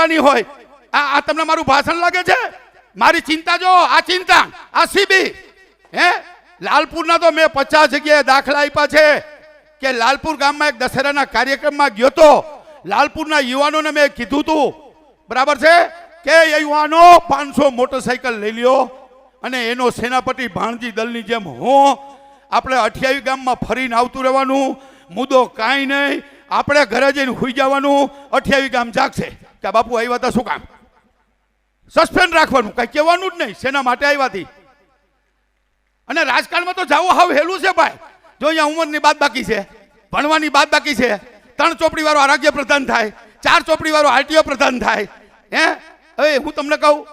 કરવાની હોય. આ આ તમને મારું ભાષણ લાગે છે? મારી ચિંતા જો, આ ચિંતા, આ સીબી. હે? લાલપુરના તો મેં પચાસ જગ્યાએ દાખલા આપ્યા છે કે લાલપુર ગામમાં એક દશેરાના કાર્યક્રમમાં ગયો તો લાલપુરના યુવાનોને મેં કીધું તું. બરાબર છે? કે એ યુવાનો પાંચસો મોટરસાયકલ લઈ લ્યો અને એનો સેનાપતિ ભાણજી દલની જેમ હું આપણે અઠિયાવી ગામમાં ફરીને આવતું રહેવાનું. મુદ્દો કાંઈ નહીં. આપણે ઘરે જઈને હુઈ જવાનું. અઠિયાવી ગામ જાગશે. કે બાપુ આવ્યા હતા શું કામ? સસ્પેન્ડ રાખવાનું, કઈ કહેવાનું જ નહીં શેના માટે આવ્યા હતી અને રાજકારણમાં તો જાવું હાવ હેલું છે ભાઈ. જો અહીંયા ઉંમરની બાદ બાકી છે, ભણવાની બાદ બાકી છે, ત્રણ ચોપડી વાળો આરોગ્ય પ્રધાન થાય, ચાર ચોપડી વાળો આરટીઓ પ્રધાન થાય. હે? હવે હું તમને કહું,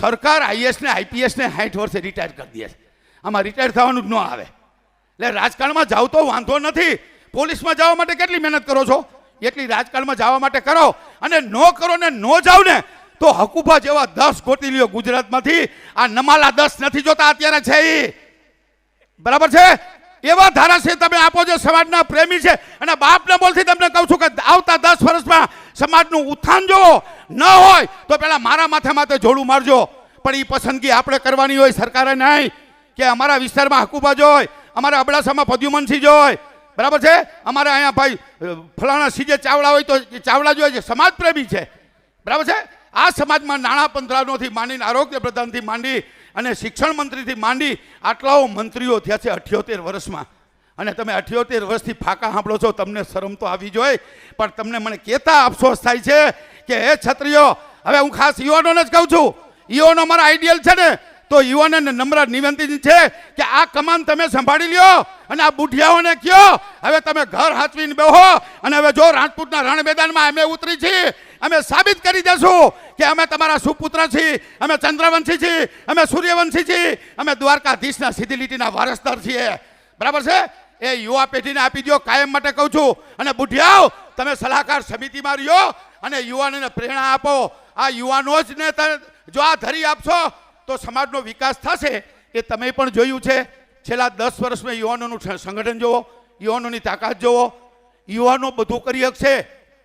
સરકાર આઈએસ ને આઈપીએસ ને સાઠ વર્ષે રિટાયર કરી દે છે. આમાં રિટાયર થવાનું જ ન આવે. એટલે રાજકારણમાં જાવ તો વાંધો નથી. પોલીસમાં જવા માટે કેટલી મહેનત કરો છો? એટલી રાજકારણમાં જવા માટે કરો. અને નો કરો ને નો જાવ ને, તો હકુભા જેવા દસ ગોતી ગુજરાતમાંથી આ નમાલા દસ નથી જોતા અત્યારે છે એ બરાબર છે? એવા ધારાસભ્ય તમે આપો છો, સમાજના પ્રેમી છે. અને બાપના બોલથી તમને કહું છું કે આવતા દસ વર્ષમાં સમાજનું ઉત્થાન જોવો. ન હોય, તો પેલા મારા માથે માથે જોડું મારજો. પણ એ પસંદગી આપણે કરવાની હોય, સરકારે નહીં. કે અમારા વિસ્તારમાં હકુબા જોય, અમારા અબડાસામાં પદ્યુમનસિંહ જોય બરાબર છે? અમારે અહીંયા ભાઈ ફલાણા સીજે ચાવડા હોય તો ચાવડા જોઈએ છે. સમાજ પ્રેમી છે. બરાબર છે? આ સમાજમાં નાણાં પંથરાનોથી માંડીને આરોગ્ય પ્રધાનથી માંડી અને શિક્ષણ મંત્રીથી માંડી આટલાઓ મંત્રીઓ થયા છે અઠ્યોતેર વર્ષમાં. અને તમે અઠ્યોતેર વર્ષથી ફાકા સાંભળો છો, તમને શરમ તો આવી જોઈએ પણ તમને મને કહેતા અફસોસ થાય છે કે, હે છત્રીઓ હવે હું ખાસ યુવાનોને જ કહું છું. યુવાનો મારા આઈડિયલ છે ને તો યુવાનોને નમ્ર નિવેદન છે કે આ કમાન તમે સંભાળી લ્યો અને આ બુઢિયાઓને કયો. હવે તમે ઘર હાચવીને બેહો અને હવે જો રાજપૂતના રણ મેદાનમાં અમે ઉતરી છીએ, અમે સાબિત કરી દેશું કે અમે તમારા સુપુત્ર છીએ, અમે ચંદ્રવંશી છીએ, અમે સૂર્યવંશી છીએ, અમે દ્વારકાધીશના સીધી લીટીના વારસદાર છીએ. બરાબર છે? એ યુવા પેઢીને આપી દો કાયમ માટે કહું છું. અને બુઢિયાઓ, તમે સલાહકાર સમિતિમાં રહ્યો અને યુવાનોને પ્રેરણા આપો. આ યુવાનો જ ને જો આ ધરી આપશો તો સમાજનો વિકાસ થશે એ તમે પણ જોયું છે. છેલ્લા દસ વર્ષમાં યુવાનોનું સંગઠન જુઓ યુવાનોની તાકાત જુઓ યુવાનો બધું કરી શકશે.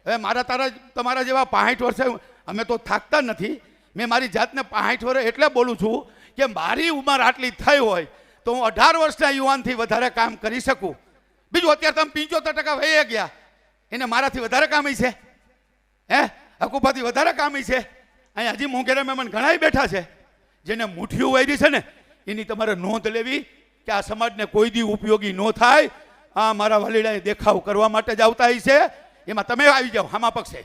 હવે મારા તારા તમારા જેવા પાંઠ વર્ષે અમે તો થાકતા નથી. મેં મારી જાતને પાંઠ વર્ષ એટલે બોલું છું કે મારી ઉંમર આટલી થઈ હોય તો હું અઢાર વર્ષના યુવાનથી વધારે કામ કરી શકું. બીજું અત્યારે તમે પંચોતેર ટકા વહી ગયા. એને મારાથી વધારે કામી છે? હે? હકુફાથી વધારે કામી છે? અહીંયા હજી મોંઘેરા મહેમાન ઘણાય બેઠા છે. જેને મુઠ્ઠીઓ વાયરી છે ને, એની તમારે નોંધ લેવી કે આ સમાજને કોઈ દી ઉપયોગી ન થાય. આ મારા વાલીડાએ દેખાવ કરવા માટે જ આવતા છે એમાં તમે આવી જાઓ, હામા પક્ષે